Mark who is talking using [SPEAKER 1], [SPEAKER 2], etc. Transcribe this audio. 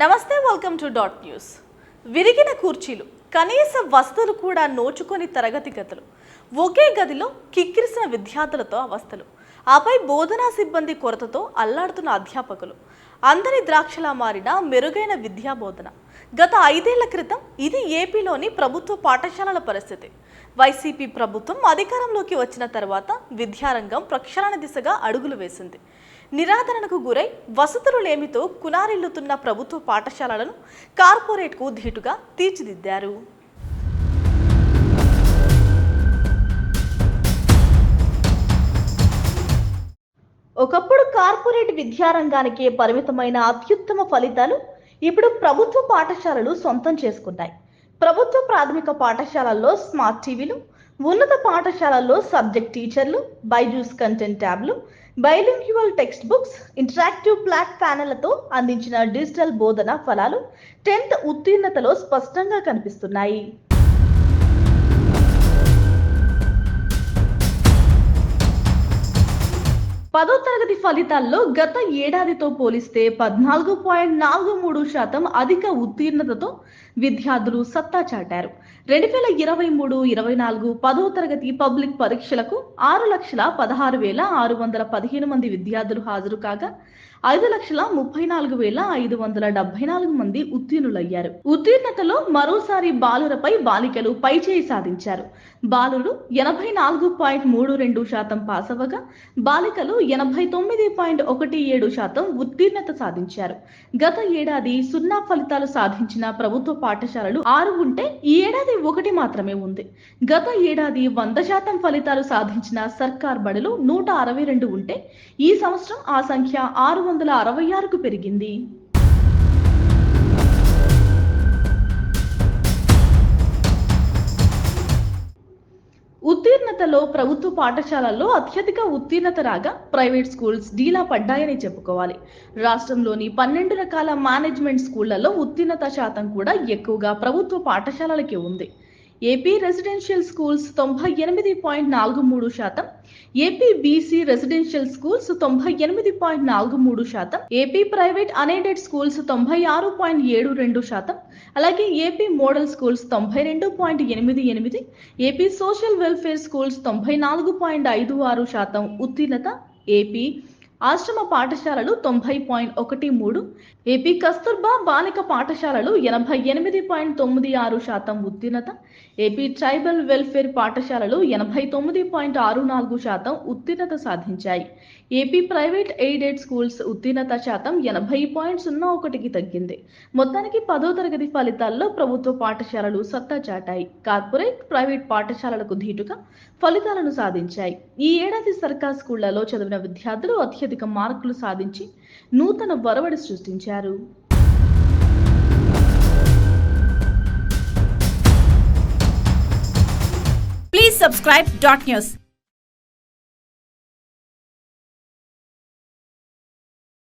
[SPEAKER 1] నమస్తే welcome to dot news విరిగిన కుర్చీలు కనీస వసతులు కూడా నోచుకొని తరగతి గదులు. ఒకే గదిలో కిక్కిరిసిన విద్యార్థులతో అవస్థలు. ఆపై బోధనా సిబ్బంది కొరతతో అల్లాడుతున్న అధ్యాపకులు. అందరి ద్రాక్షలా మారిన మెరుగైన విద్యా బోధన గత ఐదేళ్ళ క్రితం ఇది ఏపీలోని ప్రభుత్వ పాఠశాలల పరిస్థితి. వైసీపీ ప్రభుత్వం అధికారంలోకి వచ్చిన తర్వాత విద్యారంగం ప్రక్షాళన దిశగా అడుగులు వేసింది. నిరాదరణకు గురై వసతులు లేమితో కునారిల్లుతున్న ప్రభుత్వ పాఠశాలలను కార్పొరేట్కు ధీటుగా తీర్చిదిద్దారు. కార్పొరేట్ విద్యారంగానికే పరిమితమైన అత్యుత్తమ ఫలితాలు ఇప్పుడు ప్రభుత్వ పాఠశాలలు సొంతం చేసుకున్నాయి ప్రభుత్వ ప్రాథమిక పాఠశాలల్లో స్మార్ట్ టీవీలు ఉన్నత పాఠశాలల్లో సబ్జెక్ట్ టీచర్లు Byju's content ట్యాబ్లు bilingual text books interactive flat ప్యానెళ్ళతో అందించిన డిజిటల్ బోధన ఫలాలు టెన్త్ ఉత్తీర్ణతలో స్పష్టంగా కనిపిస్తున్నాయి. పదో తరగతి ఫలితాల్లో గత ఏడాదితో పోలిస్తే పద్నాలుగు పాయింట్ నాలుగు మూడు శాతం అధిక ఉత్తీర్ణతతో విద్యార్థులు సత్తా చాటారు. రెండు వేల ఇరవై మూడు ఇరవై నాలుగు పదో తరగతి పబ్లిక్ పరీక్షలకు ఆరు లక్షల పదహారు వేల ఆరు వందల పదిహేను మంది విద్యార్థులు హాజరు కాగా ఐదు లక్షల ముప్పై నాలుగు వేల ఐదు వందల డెబ్బై నాలుగు మంది ఉత్తీర్ణులయ్యారు. ఉత్తీర్ణతలో మరోసారి బాలురపై బాలికలు పైచేయి సాధించారు. బాలుడు ఎనభై నాలుగు పాయింట్ మూడు రెండు శాతం పాస్ అవ్వగా బాలికలు ఎనభై తొమ్మిది పాయింట్ ఒకటి ఏడు శాతం ఉత్తీర్ణత సాధించారు. గత ఏడాది సున్నా ఫలితాలు సాధించిన ప్రభుత్వ పాఠశాలలు ఆరు ఉంటే ఈ ఏడాది ఒకటి మాత్రమే ఉంది. గత ఏడాది వంద శాతం ఫలితాలు సాధించిన సర్కార్ బడులు నూట అరవై రెండు ఉంటే ఈ సంవత్సరం ఆ సంఖ్య ఆరు వందల అరవై ఆరుకు పెరిగింది. ఉత్తీర్ణతలో ప్రభుత్వ పాఠశాలల్లో అత్యధిక ఉత్తీర్ణత రాగా ప్రైవేట్ స్కూల్స్ డీలా పడ్డాయని చెప్పుకోవాలి. రాష్ట్రంలోని పన్నెండు రకాల మేనేజ్మెంట్ స్కూళ్ళలో ఉత్తీర్ణత శాతం కూడా ఎక్కువగా ప్రభుత్వ పాఠశాలలకే ఉంది. ఏపీ రెసిడెన్షియల్ స్కూల్స్ తొంభై ఎనిమిది పాయింట్ నాలుగు మూడు శాతం ఏపీ బీసీ రెసిడెన్షియల్ స్కూల్స్ తొంభై ఎనిమిది పాయింట్ నాలుగు మూడు శాతం ఏపీ ప్రైవేట్ అనేడెడ్ స్కూల్స్ తొంభై ఆరు పాయింట్ ఏడు రెండు శాతం అలాగే ఏపీ మోడల్ స్కూల్స్ తొంభై రెండు పాయింట్ ఎనిమిది ఎనిమిది ఏపీ సోషల్ వెల్ఫేర్ స్కూల్స్ తొంభై నాలుగు పాయింట్ ఐదు ఆరు శాతం. ఉత్తీర్ణత ఏపీ ఆశ్రమ పాఠశాలలు తొంభై పాయింట్ ఒకటి మూడు ఏపీ కస్తూర్బా బాలిక పాఠశాలలు ఎనభై ఎనిమిది పాయింట్ తొమ్మిది ఆరు శాతం ఉత్తీర్ణత ఏపీ ట్రైబల్ వెల్ఫేర్ పాఠశాలలు ఎనభై తొమ్మిది పాయింట్ ఆరు నాలుగు శాతం ఉత్తీర్ణత సాధించాయి. ఏపీ ప్రైవేట్ ఎయిడెడ్ స్కూల్స్ ఉత్తీర్ణత శాతం ఎనభై పాయింట్ సున్నా ఒకటికి తగ్గింది. మొత్తానికి పదో తరగతి ఫలితాల్లో ప్రభుత్వ పాఠశాలలు సత్తా చాటాయి. కార్పొరేట్ ప్రైవేట్ పాఠశాలలకు ధీటుగా ఫలితాలను సాధించాయి ఈ ఏడాది సర్కార్ స్కూళ్ళలో చదివిన విద్యార్థులు అత్యధిక మార్కులు సాధించి నూతన వరవడి సృష్టించారు
[SPEAKER 2] Please subscribe Dot News.